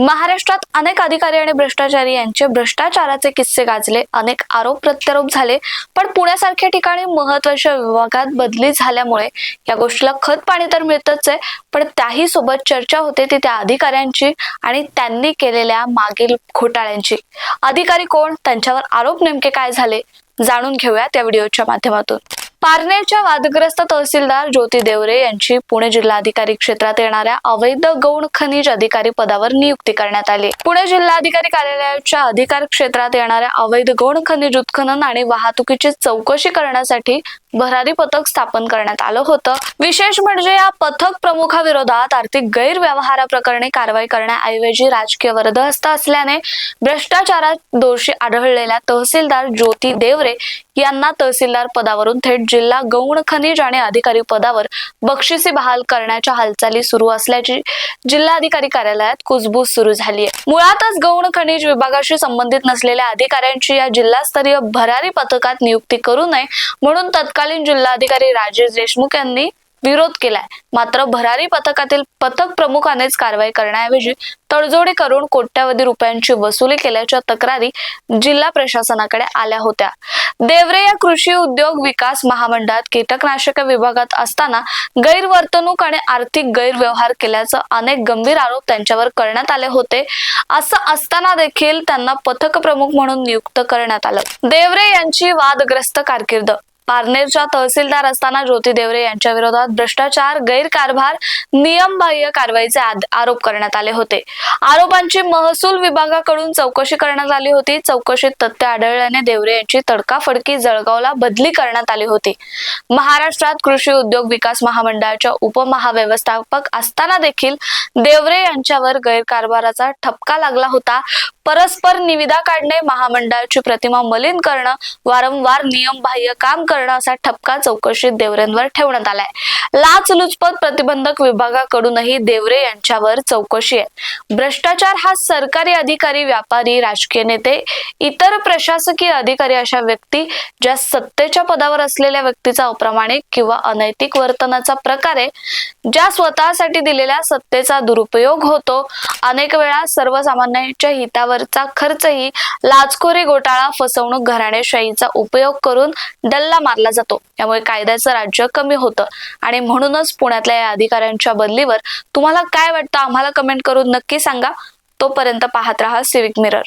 महाराष्ट्रात अनेक अधिकारी आणि भ्रष्टाचारी यांचे भ्रष्टाचाराचे किस्से गाजले. अनेक आरोप प्रत्यारोप झाले. पण पुण्यासारख्या ठिकाणी महत्त्वाच्या विभागात बदली झाल्यामुळे या गोष्टीला खत पाणी तर मिळतच आहे. पण त्याही सोबत चर्चा होते ती त्या अधिकाऱ्यांची आणि त्यांनी केलेल्या मागील घोटाळ्यांची. अधिकारी कोण? त्यांच्यावर आरोप नेमके काय झाले? जाणून घेऊया त्या व्हिडिओच्या माध्यमातून. पारनेरच्या वादग्रस्त तहसीलदार ज्योती देवरे यांची पुणे जिल्हाधिकारी क्षेत्रात येणाऱ्या अवैध गौण खनिज अधिकारी पदावर नियुक्ती करण्यात आली. पुणे जिल्हाधिकारी कार्यालयाच्या अधिकार क्षेत्रात येणाऱ्या अवैध गौण खनिज उत्खनन आणि वाहतुकीची चौकशी करण्यासाठी भरारी पथक स्थापन करण्यात आलं होतं. विशेष म्हणजे या पथक प्रमुखाविरोधात आर्थिक गैरव्यवहाराप्रकरणी कारवाई करण्याऐवजी राजकीय वरदहस्त असल्याने भ्रष्टाचारात दोषी आढळलेल्या तहसीलदार ज्योती देवरे यांना तहसीलदार पदावरून थेट जिल्हा गौण खनिज आणि अधिकारी पदावर बक्षिसी बहाल करण्याच्या हालचाली सुरू असल्याची जिल्हाधिकारी कार्यालयात कुजबूज सुरू झाली आहे मुळातच गौण खनिज विभागाशी संबंधित नसलेल्या अधिकाऱ्यांची या जिल्हास्तरीय भरारी पथकात नियुक्ती करू नये म्हणून तत्कालीन जिल्हाधिकारी राजेश देशमुख यांनी विरोध केलाय. मात्र भरारी पथकातील पथक प्रमुखानेच कारवाई करण्याऐवजी तडजोडी करून कोट्यावधी रुपयांची वसुली केल्याच्या तक्रारी जिल्हा प्रशासनाकडे आल्या होत्या. देवरे या कृषी उद्योग विकास महामंडळात कीटकनाशक विभागात असताना गैरवर्तणूक आणि आर्थिक गैरव्यवहार केल्याचं अनेक गंभीर आरोप त्यांच्यावर करण्यात आले होते. असं असताना देखील त्यांना पथक प्रमुख म्हणून नियुक्त करण्यात आलं. देवरे यांची वादग्रस्त कारकीर्द. पारनेरच्या तहसीलदार असताना ज्योती देवरे यांच्या विरोधात भ्रष्टाचार गैरकारभार नियमबाह्य कारवाईचे आरोप करण्यात आले होते. आरोपांची महसूल विभागाकडून चौकशी करण्यात आली होती. चौकशीत तथ्य आढळल्याने देवरे यांची तडकाफडकी जळगावला बदली करण्यात आली होती. महाराष्ट्रात कृषी उद्योग विकास महामंडळाच्या उपमहाव्यवस्थापक असताना देखील देवरे यांच्यावर गैरकारभाराचा ठपका लागला होता. परस्पर निविदा काढणे महामंडळाची प्रतिमा मलिन करणं वारंवार नियमबाह्य काम करणं असा ठपका चौकशीत देवरेंवर ठेवण्यात आलाय. लाचलुचपत प्रतिबंधक विभागाकडूनही देवरे यांच्यावर चौकशी आहे. भ्रष्टाचार हा सरकारी अधिकारी व्यापारी राजकीय नेते इतर प्रशासकीय अधिकारी अशा व्यक्ती ज्या सत्तेच्या पदावर असलेल्या व्यक्तीचा अप्रामाणिक किंवा अनैतिक वर्तनाचा प्रकार आहे ज्या स्वतःसाठी दिलेल्या सत्तेचा दुरुपयोग होतो. अनेक वेळा सर्वसामान्यांच्या हितावरचा खर्चही लाचखोरी घोटाळा फसवणूक घराणेशाहीचा उपयोग करून डल्ला मारला जातो. त्यामुळे कायद्याचं राज्य कमी होतं. आणि म्हणूनच पुण्यातल्या या अधिकाऱ्यांच्या बदलीवर तुम्हाला काय वाटतं? आम्हाला कमेंट करून नक्की सांगा. तोपर्यंत पाहत राहा सिविक मिरर